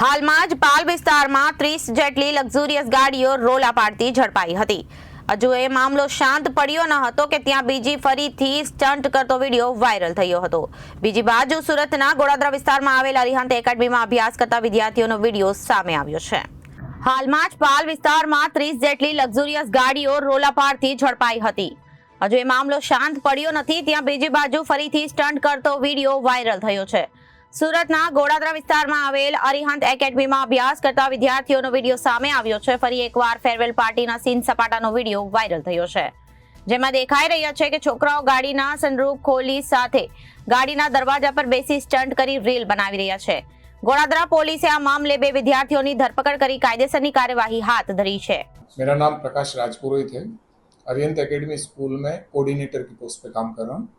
હાલમાં જ પાલ વિસ્તારમાં ત્રીસ જેટલી લક્ઝુરિયસ ગાડીઓ રોલા પાડતી ઝડપાઈ હતી. હજુ એ મામલો શાંત પડ્યો ન હતો કે ત્યાં બીજી ફરીથી સ્ટન્ટ કરતો વીડિયો વાયરલ થયો હતો. બીજી બાજુ સુરતના ગોળાદરા વિસ્તારમાં આવેલા રિહાંત એકેડમીમાં અભ્યાસ કરતા વિદ્યાર્થીઓનો વીડિયો સામે આવ્યો છે. હાલમાં જ પાલ વિસ્તારમાં ત્રીસ જેટલી લક્ઝુરિયસ ગાડીઓ રોલા પાડતી ઝડપાઈ હતી. હજુ એ મામલો શાંત પડ્યો નથી, ત્યાં બીજી બાજુ ફરીથી સ્ટન્ટ કરતો વીડિયો વાયરલ થયો છે. સુરતના ગોળાદરા વિસ્તારમાં આવેલ અરિહંત એકેડમીમાં અભ્યાસ કરતા વિદ્યાર્થીઓનો વિડીયો સામે આવ્યો છે ફરી એકવાર ફેરવેલ પાર્ટીના સીન સપાટાનો વિડીયો વાયરલ થયો છે જેમાં દેખાઈ રહ્યા છે કે છોકરાઓ ગાડીના સનરૂફ ખોલી સાથે ગાડીના દરવાજા પર બેસી સ્ટન્ટ કરી રીલ બનાવી રહ્યા છે ગોળાદરા પોલીસે આ મામલે બે વિદ્યાર્થીઓની ધરપકડ કરી કાયદેસરની કાર્યવાહી હાથ ધરી છે मेरा नाम प्रकाश राजपुरोहित है अरियंत एकेडमी स्कूल में कोऑर्डिनेटर की पोस्ट पे काम कर रहा हूँ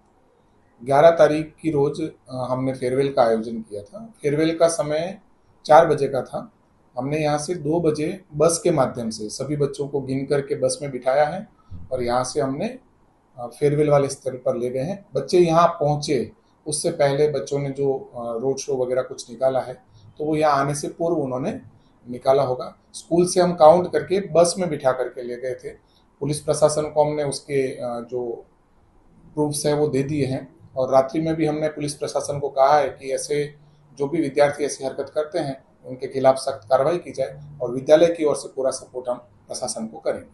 ग्यारह तारीख की रोज हमने फेयरवेल का आयोजन किया था। फेयरवेल का समय चार बजे का था। हमने यहाँ से दो बजे बस के माध्यम से सभी बच्चों को गिन करके बस में बिठाया है और यहाँ से हमने फेयरवेल वाले स्थल पर ले गए हैं। बच्चे यहाँ पहुँचे, उससे पहले बच्चों ने जो रोड शो वगैरह कुछ निकाला है तो वो यहाँ आने से पूर्व उन्होंने निकाला होगा। स्कूल से हम काउंट करके बस में बिठा करके ले गए थे। पुलिस प्रशासन को हमने उसके जो प्रूफ्स है वो दे दिए हैं। और रात्रि में भी हमने पुलिस प्रशासन को कहा है कि ऐसे जो भी विद्यार्थी ऐसी हरकत करते हैं उनके खिलाफ सख्त कार्रवाई की जाए और विद्यालय की ओर से पूरा सपोर्ट हम प्रशासन को करेंगे